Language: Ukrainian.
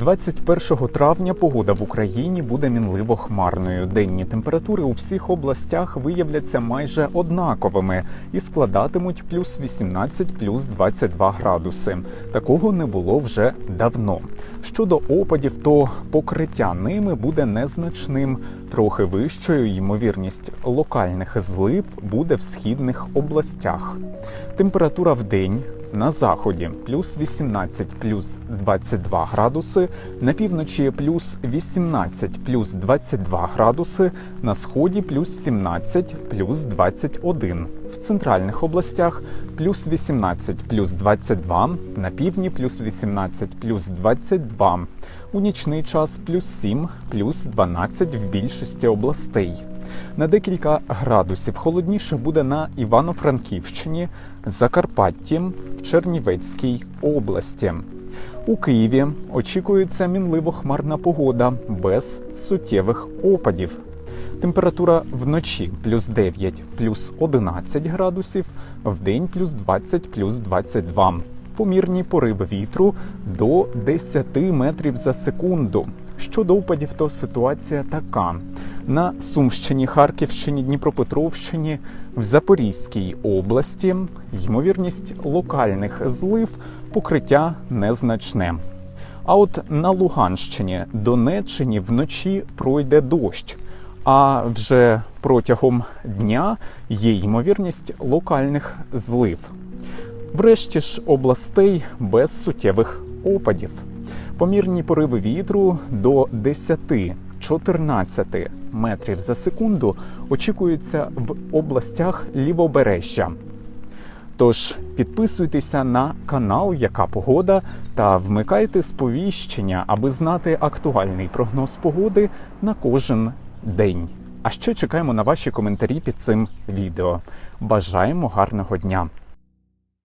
21 травня погода в Україні буде мінливо хмарною. Денні температури у всіх областях виявляться майже однаковими і складатимуть плюс 18, плюс 22 градуси. Такого не було вже давно. Щодо опадів, то покриття ними буде незначним. Трохи вищою ймовірність локальних злив буде в східних областях. Температура в день на заході плюс 18, плюс 22 градуси, на півночі плюс 18, плюс 22 градуси, на сході плюс 17, плюс 21. В центральних областях плюс 18, плюс 22, на півдні плюс 18, плюс 22. У нічний час плюс 7, плюс 12 в більшості областей. На декілька градусів холодніше буде на Івано-Франківщині, Закарпатті, в Чернівецькій області. У Києві очікується мінливо хмарна погода без суттєвих опадів. Температура вночі плюс 9, плюс 11 градусів, вдень плюс 20, плюс 22. Помірні пориви вітру до 10 метрів за секунду. Щодо опадів, то ситуація така: на Сумщині, Харківщині, Дніпропетровщині, в Запорізькій області ймовірність локальних злив покриття незначне. А от на Луганщині, Донеччині вночі пройде дощ. А вже протягом дня є ймовірність локальних злив. Врешті ж областей без суттєвих опадів. Помірні пориви вітру до 10-14 метрів за секунду очікуються в областях лівобережжя. Тож підписуйтеся на канал Яка Погода та вмикайте сповіщення, аби знати актуальний прогноз погоди на кожен день. А ще чекаємо на ваші коментарі під цим відео. Бажаємо гарного дня!